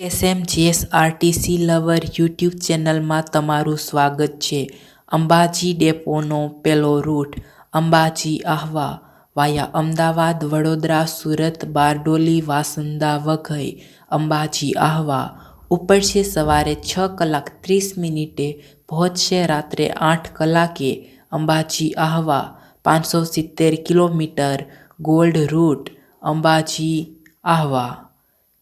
એસએમજીએસઆરટીસી lover YouTube ચેનલમાં તમારું સ્વાગત છે. અંબાજી ડેપોનો પેલો રૂટ, અંબાજી આહવા, વાયા અમદાવાદ, વડોદરા, સુરત, બારડોલી, વાસંદા વઘઈ, અંબાજી આહવા. ઉપડશે સવારે છ કલાક ત્રીસ મિનિટે, પહોંચશે રાત્રે આઠ કલાકે, અંબાજી આહવા, પાંચસો સિત્તેર kilometre, gold route, Ambaji Ahwa.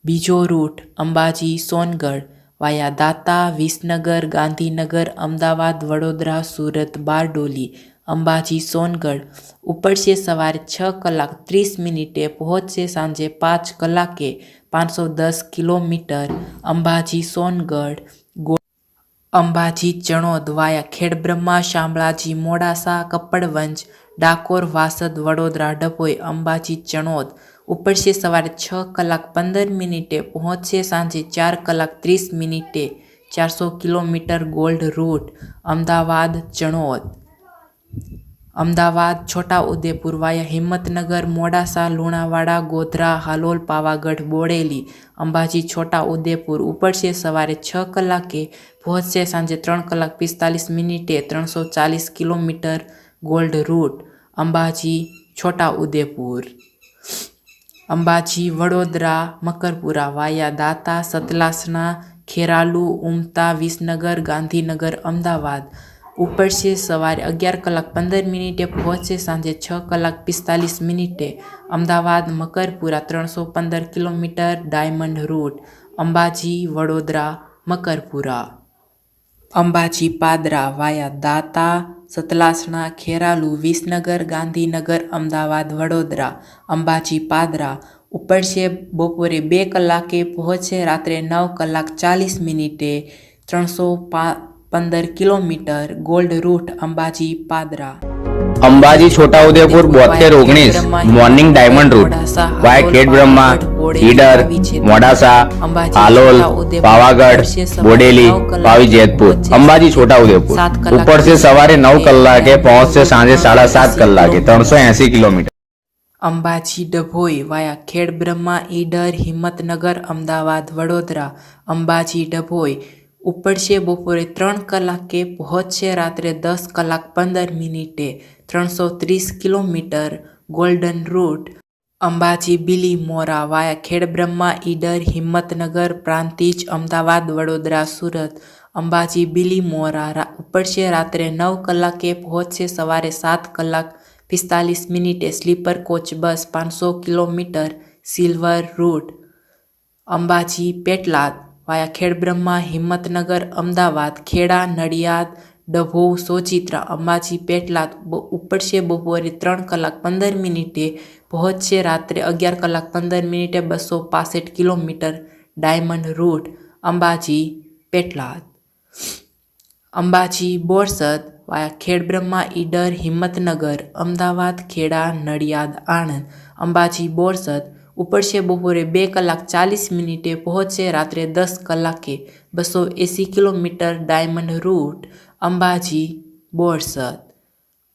બીજો રૂટ અંબાજી સોનગઢ વાયા દાતા, વિસનગર, ગાંધીનગર, અમદાવાદ, વડોદરા, સુરત, બારડોલી, અંબાજી, સોનગઢ. ઉપડશે સવારે છ કલાક ત્રીસ મિનિટે, પહોંચશે સાંજે પાંચ કલાકે પાંચસો દસ કિલોમીટર. અંબાજી, સોનગઢ અંબાજી, ચણોદ વાયા ખેડબ્રહ્મા, શામળાજી, મોડાસા કપડવંજ ડાકોર, વાસદ, વડોદરા, ડભોઈ, અંબાજી, ચણોદ. ઉપડશે સવારે છ કલાક પંદર મિનિટે પહોંચશે સાંજે ચાર કલાક ત્રીસ મિનિટે ચારસો kilometre gold route, Ahmedabad, Chanod. Ahmedabad, Chhotaudepur via Himmatnagar, Modasa, Lunawada, Godhra, Halol, Pavagadh, Bodeli, Ambaji, Chhotaudepur ઉપડશે સવારે છ કલાકે પહોંચશે સાંજે ત્રણ કલાક પિસ્તાલીસ મિનિટે ત્રણસો ચાલીસ kilometre gold route, Ambaji, Chhotaudepur. Ambaji, Vadodara, Makarpura via દાતા સતલાસણા ખેરાલુ, ઉમતા, વિસનગર, ગાંધીનગર, અમદાવાદ. ઉપડશે સવારે અગિયાર કલાક પંદર મિનિટે પહોંચશે સાંજે છ કલાક પિસ્તાલીસ મિનિટે અમદાવાદ, મકરપુરા ત્રણસો પંદર kilometre diamond route. Ambaji, Vadodara, Makarpura. Ambaji Padra via દાતા, સતલાસણા, ખેરાલુ, વિસનગર, ગાંધીનગર, અમદાવાદ, વડોદરા, અંબાજી પાદરા. ઉપડશે બપોરે બે કલાકે પહોંચશે રાત્રે નવ કલાક ચાલીસ મિનિટે ત્રણસો પંદર kilometre gold route Ambaji Padra. Ambaji Chhotaudepur બોતેર ઓગણીસ મોર્નિંગ ડાયમંડ રૂટ વાય ખેડ બ્રહ્મા હીડર મોડાસા હાલોલ પાવાગઢ બોડેલી પાવી જેતપુર અંબાજી છોટાઉદેપુર ઉપડશે સવારે નવ કલાકે પહોંચશે સાંજે સાડા સાત કલાકે ત્રણસો એસી કિલોમીટર અંબાજી ડભોઈ વાયા ખેડબ્રહ્મા ઈડર હિંમતનગર અમદાવાદ વડોદરા અંબાજી ડભોઈ ઉપડશે બપોરે ત્રણ કલાકે, પહોંચશે રાત્રે દસ કલાક પંદર મિનિટે. ત્રણસો ત્રીસ kilometre golden route. Ambaji, Bili, Mora via Khedbrahma Idar, Himmatnagar, Prantij, Ahmedabad, Vadodara, Surat. Ambaji, Bili, Mora ઉપડશે રાત્રે નવ કલાકે, પહોંચશે સવારે સાત કલાક, પિસ્તાલીસ મિનિટે સ્લીપર કોચ બસ, પાંચસો kilometre, silver route. Ambaji, Petlad. Via Khedbrahma Himmatnagar, Ahmedabad, Kheda, Nadiad ડભો Sojitra, Ambaji, Petlad ઉપડશે બપોરે ત્રણ કલાક પંદર મિનિટે, પહોંચશે રાત્રે અગિયાર કલાક પંદર મિનિટે બસો પાસઠ kilometre diamond route Ambaji, Petlad. Ambaji, Borsad, via Khedbrahma Idar, Himmatnagar, Ahmedabad, Kheda, Nadiad, Anand. Ambaji, Borsad ઉપડશે બપોરે બે કલાક ચાલીસ મિનિટે પહોંચશે રાત્રે દસ કલાકે બસો એંસી kilometre diamond route Ambaji Borsad.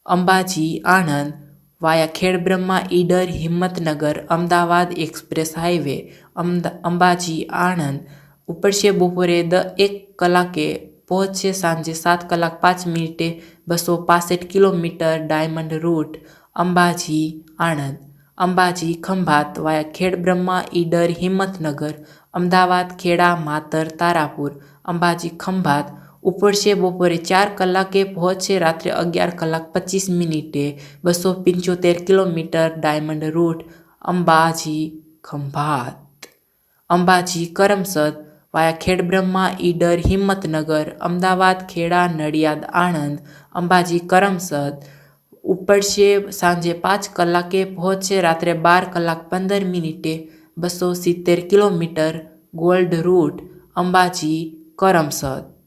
Ambaji Anand via Khedbrahma Idar Himmatnagar Ahmedabad express highway Ambaji Anand ઉપડશે બપોરે દ, એક કલાકે પહોંચશે સાંજે સાત કલાક પાંચ મિનિટે બસો પાસઠ kilometre diamond route Ambaji Anand. Ambaji, Khambhat via Khedbrahma Idar, Himmatnagar, Ahmedabad, Kheda, Matar, Tarapur, Ambaji, Khambhat ઉપડશે બપોરે ચાર કલાકે પહોંચશે રાત્રે અગિયાર કલાક પચીસ મિનિટે, બસો પંચોતેર kilometre, diamond route, Ambaji, Khambhat. Ambaji, Karamsad via Khedbrahma Idar, Himmatnagar, Ahmedabad, Kheda, Nadiad, Anand, Ambaji, Karamsad ઉપડશે સાંજે પાંચ કલાકે પહોંચશે રાત્રે બાર કલાક પંદર મિનિટે બસો સિત્તેર kilometre gold route Ambaji Karamsad.